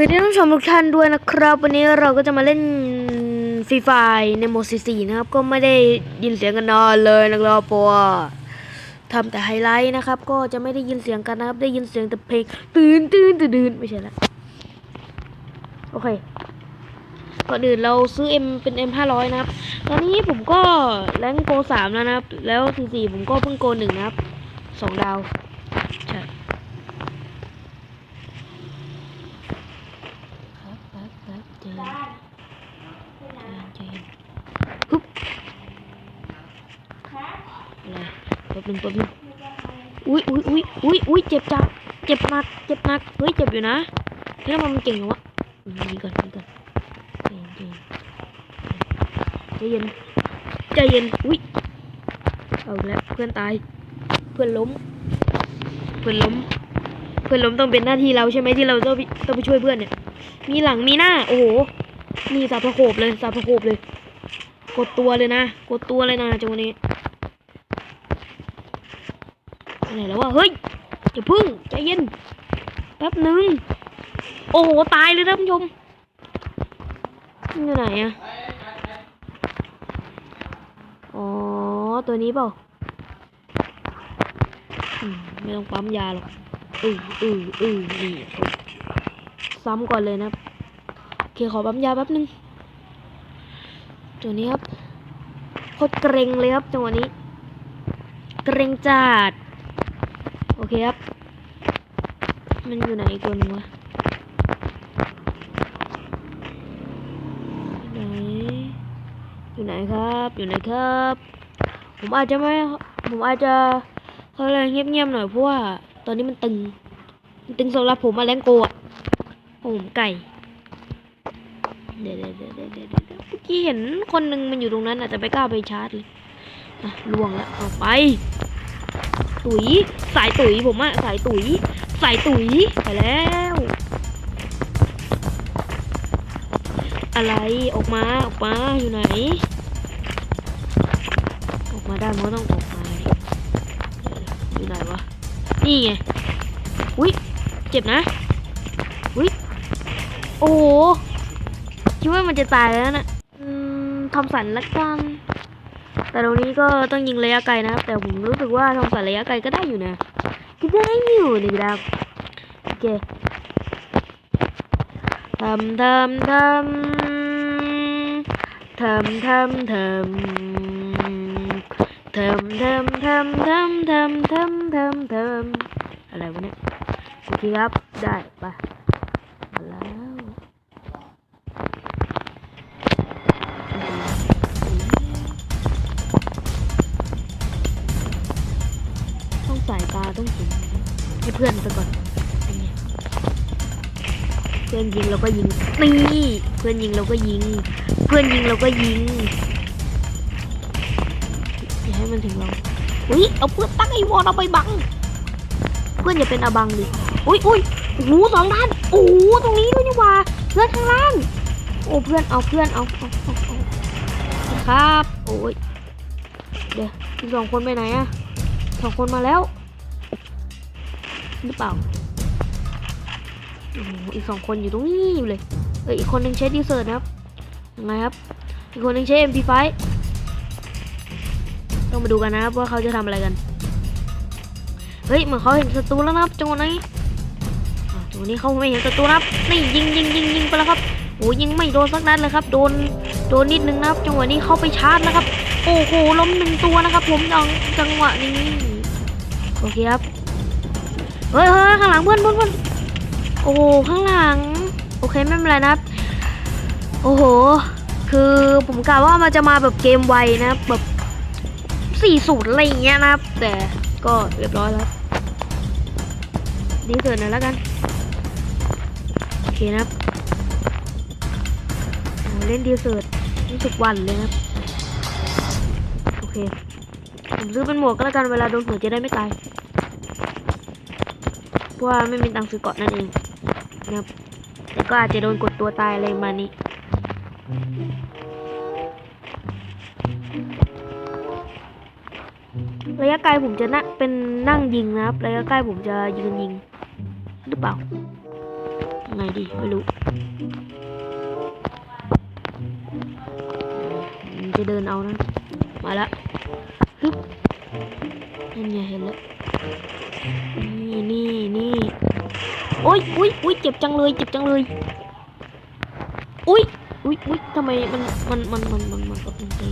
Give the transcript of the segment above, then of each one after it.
สวัสดีท่านผู้ชมทุกท่านด้วยนะครับ วันนี้เราก็จะมาเล่นฟรีไฟในโหมดสีนะครับ ก็ไม่ได้ยินเสียงกันนานเลยนะครับเพราะว่าทำแต่ไฮไลท์นะครับ ก็จะไม่ได้ยินเสียงกันนะครับ ได้ยินเสียงแต่เพลงตื่นตื่นตื่นไม่ใช่ละโอเคก่อนอื่นเราซื้อ M เป็น M 5 0 0นะครับ ตอนนี้ผมก็แรงโกสามแล้วนะครับ แล้วสีสี่ผมก็เพิ่งโกหนึ่งนะครับสองดาว ใช่ ครับครับครับเจนเจนเจนฮึบอะไร แป๊บนึงแป๊บนึงอุ้ยอุ้ยอุ้ยอุ้ยอุ้ยเจ็บจังเจ็บหนัก เจ็บหนัก เฮ้ย เจ็บอยู่นะนี่ทำไมมันเก่งวะนี่ก่อนนี่ก่อนใจเย็นใจเย็นใจเย็น อุ้ย เอาแล้วเพื่อนตาย เพื่อนล้ม เพื่อนล้ม เพื่อนล้มต้องเป็นหน้าที่เราใช่ไหมที่เราต้องไปต้องไปช่วยเพื่อนเนี่ย มีหลังมีหน้า โอ้โหนี่สับประโขบเลยสับประโขบเลย กดตัวเลยนะ กดตัวเลยนะจังหวะนี้ อะไรแล้ววะเฮ้ยอย่าพึ่งใจเย็นแป๊บหนึ่งโอ้โหตายเลยท่านผู้ชมนอยู่ไหนอะอ๋อตัวนี้เปล่าไม่ต้องปั๊มยาหรอกอืออืออือนี่ซ้ำก่อนเลยนะโอเคขอปั๊มยาแป๊บนึงตัวนี้ครับโคตรเกรงเลยครับจังหวะนี้ เกรงจัด โอเคครับ มันอยู่ไหนอีกตัวหนึงวะอยู่ไหนอยู่ไหนครับ อยู่ไหนครับ ผมอาจจะไม่ ผมอาจจะเขาอะไรเงียบๆหน่อยเพราะว่าตอนนี้มันตึง มันตึงสำหรับผมมาแรงโกะผมไก่ เดี๋ยวเดี๋ยวเดี๋ยวเดี๋ยวเดะเดะเมื่อกี้เห็นคนหนึ่งมันอยู่ตรงนั้นอาจจะไม่กล้าไปชาร์จเลยล่วงแล้วเอาไป ตุ๋ย สายตุ๋ยผมอะสายตุ๋ย สายตุ๋ยไปแล้ว อะไรออกมาออกมาอยู่ไหน ออกมาได้มันก็ต้องออกมาอยู่ไหนวะนี่ไงอุ้ยเจ็บนะอุ้ยโอ้โหคิดว่ามันจะตายแล้วนะอืมทอมสันละกัน แต่ตรงนี้ก็ต้องยิงระยะไกลนะครับ แต่ผมรู้สึกว่าทอมสันระยะไกลก็ได้อยู่นะก็ได้อยู่นะครับโอเคทำทำทำทำทำทำทำทำทำทำทำทำทำทำอะไรวะเนี่ยโอเคครับได้ไป เพื่อนยิงเราก็ยิงนี่เพื่อนยิงเราก็ยิง เพื่อนยิงเราก็ยิงอย่าให้มันถึงเราอุ้ยเอาเพื่อนตั้งไอ้วอลเอาไปบัง เพื่อนอย่าเป็นอบังดิอุ้ยอุ้ยโอ้โหสองด้านโอ้โหตรงนี้ด้วยนี่ว่า เพื่อนข้างล่างโอ้เพื่อนเอาเพื่อนเอาเอาเอาครับโอ้ยเดี๋ยวอีกสองคนไปไหนอะสองคนมาแล้วหรือเปล่า อีกสองคนอยู่ตรงนี้อยู่เลยเอออีกคนหนึงใช้ดีเซอร์นะครับยังไงครับ อีกคนหนึงใช้ MP5 ต้องมาดูกันนะครับว่าเขาจะทำอะไรกัน เฮ้ยเหมือนเขาเห็นศัตรูแล้วนะครับจังหวะนี้อ่าจังหวะนี้เขาไม่เห็นศัตรูนะครับนี่ยิงยิงยิงยิงไปแล้วครับโอ้ยิงไม่โดนสักนัดเลยครับ โดนโดนนิดนึงนะครับจังหวะนี้เขาไปชาร์จนะครับ โอ้โหล้มหนึ่งตัวนะครับ ผมจังจังหวะนี้โอเคครับเฮ้ยเฮ้ยข้างหลังเพื่อนเพื่อนเพื่อน อ้โหข้างหลัง โอเคไม่เป็นไรนะครับ โอ้โห คือผมกะว่ามันจะมาแบบเกมไวนะแบบสี่สูตรอะไรอย่างเงี้ยนะครับ แต่ก็เรียบร้อยแล้ว ดีเกินหน่อยแล้วกัน โอเคนะครับเล่นดีเสิร์ตรู้สึกวันเลยนะครับ โอเค ผมซื้อเป็นหมวกก็แล้วกันเวลาโดนหัวจะได้ไม่ตาย เพราะว่าไม่มีตังค์ซื้อเกาะนั่นเอง นะครับแต่ก็อาจจะโดนกดตัวตายอะไรมานี้ระยะไกลผมจะนะเป็นนั่งยิงนะครับ ระยะใกล้ผมจะยืนยิง หรือเปล่า ไงดี ไม่รู้ จะเดินเอานะ มาละฮึบนั่นไงเห็นแล้ว นี่นี่ อุ้ยอุ้ยอุ้ยเจ็บจังเลยเจ็บจังเลยอุ้ยอุ้ยอุ้ยทำไมมันมันมันมันมันมันกดมันตี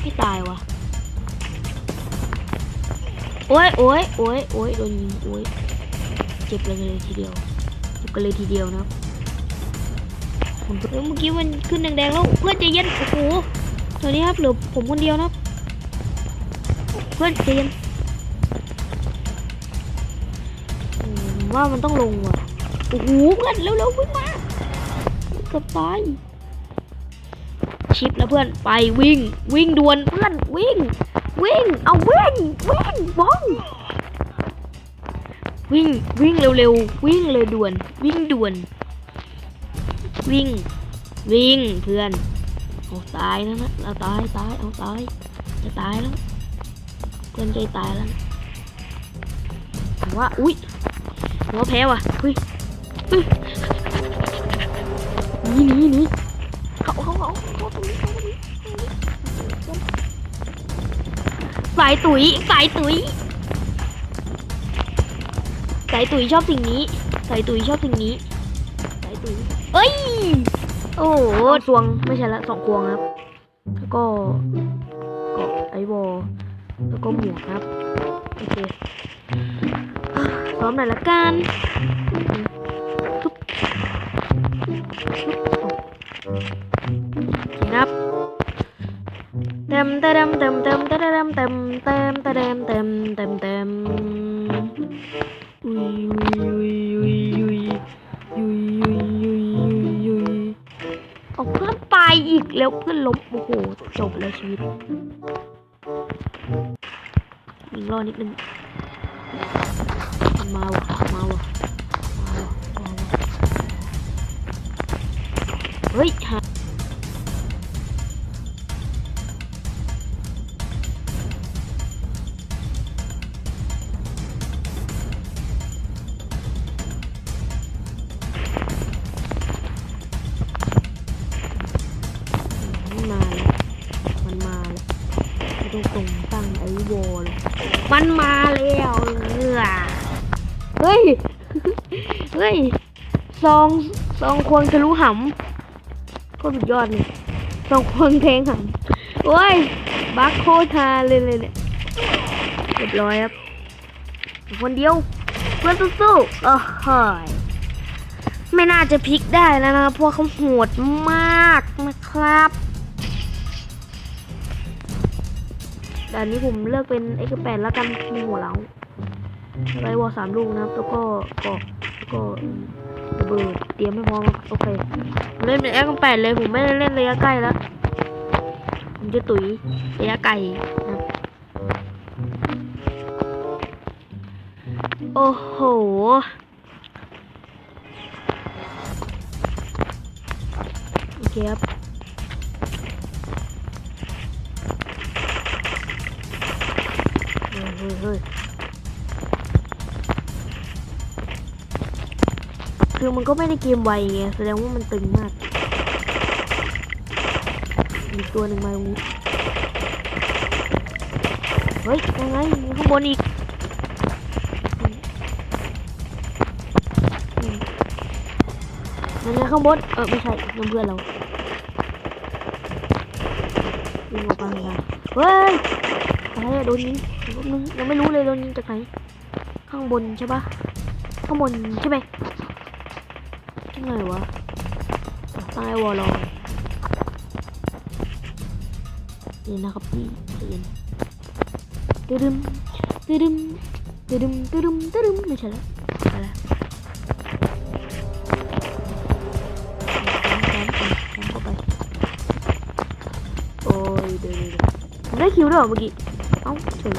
ไม่ตายวะโอ้ยโอ้ยโอ้ยโอ้ยโดนยิงโอ้ยเจ็บเลยเลยทีเดียวเจ็บกันเลยทีเดียวนะผมเอ้ยเมื่อกี้มันขึ้นแดงๆแล้วเพื่อนใจเย็นโอ้โหตอนนี้ครับเหลือผมคนเดียวนะเพื่อนใจเย็น ว่ามันต้องลงว่ะโอ้โหเพื่อนเร็วๆวิ่งมาเกือบตายชิปแล้วเพื่อนไปวิ่ง วิ่งด่วนเพื่อนวิ่ง วิ่ง เอาวิ่งวิ่งบ้องวิ่งวิ่งเร็วๆวิ่งเลยด่วน วิ่งด่วน วิ่ง วิ่งเพื่อนเอาตายแล้วนะเราตายตายเอาตายจะตายแล้วเพื่อนใจตายแล้วว่าอุ้ย ผมว่าแพ้ว่ะเฮ้ยหนีหนีหนีเขาเขาเขาเขาตรงนี้เขาตรงนี้สายตุ๋ยสายตุ๋ยสายตุ๋ยชอบสิ่งนี้สายตุ๋ยชอบสิ่งนี้สายตุ๋ยเอ้ย โอ้โหสวงไม่ใช่ละสองควงครับ แล้วก็เกาะไอวอลแล้วก็หมวกครับ โอเค อะซ้อมหน่อยละกันปุ๊บปุ๊บครับเต็มเต็มเต็มเต็มเต็มเต็มเต็มเต็มเต็มเต็มเต็มอุ้ยอุ้ยอุ้ยอุ้ยอุ้ยอุ้ยอุ้ยอุ้ยเอาเพื่อนไปอีกแล้วเพื่อนล้มโอ้โหจบเลยชีวิตยิงรอนิดนึง มันมาว่ะมาว่ะมาว่ะมาว่ะเฮ้ยหามันมาแล้วมันมาแล้วไม่ต้องส่งตั้งไอ้วอลมันมา เฮ้ย เฮ้ยซองซองควงทะลุหำก็สุดยอดเลยซองควงแทงหำโอ้ย บักโคตรฮาเลยเลยเนี่ยเรียบร้อยครับ คนเดียวเพื่อนสู้ๆโอ้โหยไม่น่าจะพลิกได้แล้วนะครับเพราะเขาโหดมากนะครับแต่อันนี้ผมเลือกเป็น X 8 แล้วกันมีหัวเรา ไรวอลสามลูกนะครับแล้วก็กาะแล้วก็ระเบิดเตรียมให้พร้อมโอเคเล่นเป็น X 8เลยผมไม่ได้เล่นระยะใกล้แล้วผมจะตุ๋ยระยะไกลนะโอ้โหโอเคครับเฮ้ยเฮ้ย คือมันก็ไม่ได้เกมไวไงแสดงว่ามันตึงมากมีตัวหนึ่งมาตรงนี้เฮ้ยยังไงมีข้างบนอีกยังไงข้างบนเออไม่ใช่เพื่อนเรายิงออกมาเลยเฮ้ยอะไรโดนยิงแป๊บนึงยังไม่รู้เลยโดนยิงจากไหนข้างบนใช่ปะข้างบนใช่ไหม ไงวะตายวอลลอยนี่นะครับพี่เย็นตึดึมตึดึมตึดึมตึดึมตึดึมไม่ใช่แล้วไปแล้วซ้อมซ้อมซ้อมเข้าไปโอ้ยเดี๋ยวได้คิวด้วยเหรอเมื่อกี้เอ้าเฉย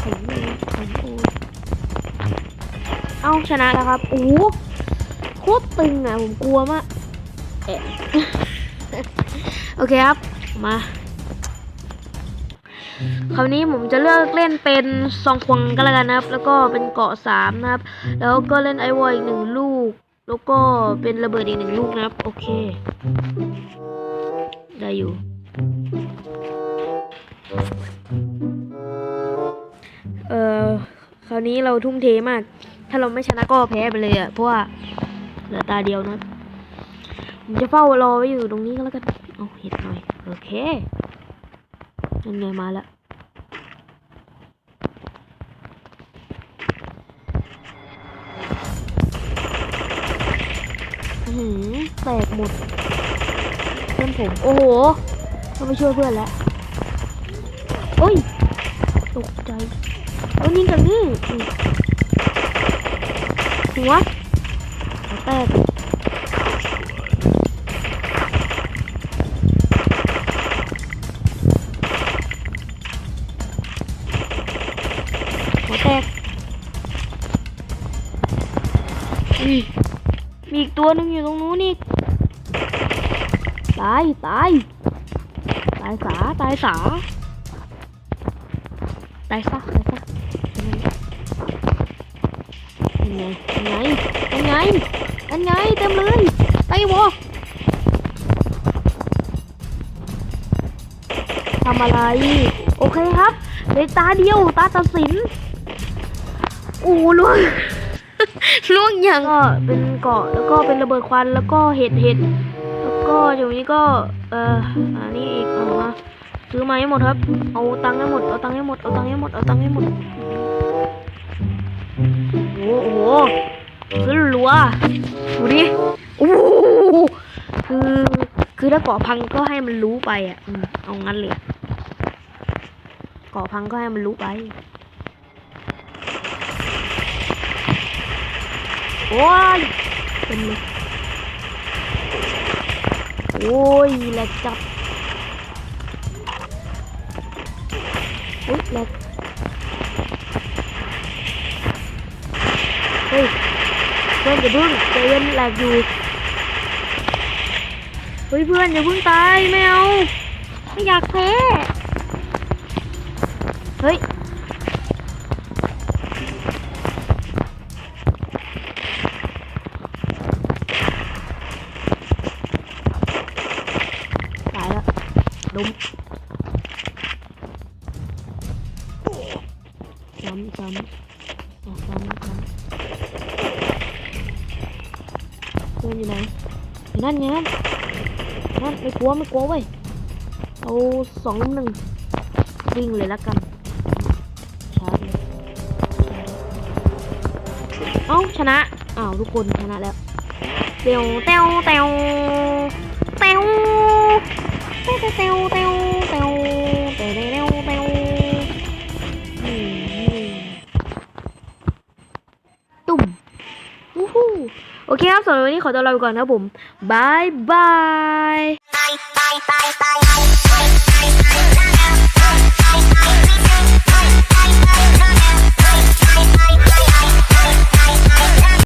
เฉยเลยโอ้ยเอ้าชนะแล้วครับโอ้ คตรตึงอะผมกลัวมากโอเคครับ มา คราวนี้ผมจะเลือกเล่นเป็นซองควงก็แล้วกันนะครับ แล้วก็เป็นเกาะสามนะครับ แล้วก็เล่นไอวอลอีกหนึ่งลูก แล้วก็เป็นระเบิดอีกหนึ่งลูกนะครับ โอเค ได้อยู่ เอ่อ คราวนี้เราทุ่มเทมาก ถ้าเราไม่ชนะก็แพ้ไปเลยอะเพราะว่า เหลือตาเดียวนะผมจะเฝ้ารอไว้อยู่ตรงนี้ก็แล้วกันเอาเห็ดหน่อย โอเคนั่นไงมาแล้วอื้อหือแตกหมดเพื่อนผม โอ้โหต้องไปช่วยเพื่อนแล้วโอ้ย ตกใจ เอายิงกันนี่วหัว แตกหัวแตกอุ้ยมีอีกตัวหนึงอยู่ตรงนู้นอีกตาย ตาย ตายสา ตายสา ตายซะตายซะยังไงยังไงยังไง ยังไงเต็มเลยไต้วอทำอะไร โอเคครับเหลยตาเดียวตาตัดสินโอ้ล่วงล่วงอย่างก็เป็นเกาะแล้วก็เป็นระเบิดควันแล้วก็เห็ดเห็ดแล้วก็อยู่นี้ก็เอ่ออันนี้อีกเอามาซื้อมาให้หมดครับ เอาตังค์ให้หมดเอาตังค์ให้หมดเอาตังค์ให้หมดเอาตังค์ให้หมดโอ้โห ซื้อรัวดูดิโอ้โหคือคือถ้าเกาะพังก็ให้มันรู้ไปอะเอางั้นเลยเกาะพังก็ให้มันรู้ไป โอ้ยเป็นเลยโอ้ยแหลกจับอุ๊ยแหลกเฮ้ย พื่อนอย่าเพิ่งใจเย็นแหลกอยู่เฮ้ยเพื่อนอย่าเพิ่งตายไม่เอาไม่อยากแพ้เฮ้ยตายแล้วล้มซ้ำซ้ำอะซ้ำซ้ำ พื่อนอยู่ไหนนั่นไงนั่นนั่นไม่กลัวไม่กลัวเว้ยเอาสองลุมหนึ่งวิ่งเลยละกันชาร์จเลยเอ้าชนะอ้าวทุกคนชนะแล้วเตียวเตียวเตียวเตียวเตียวเตียว สำหรับวันนี้ขอตัวลาไปก่อนนะครับผมบายบาย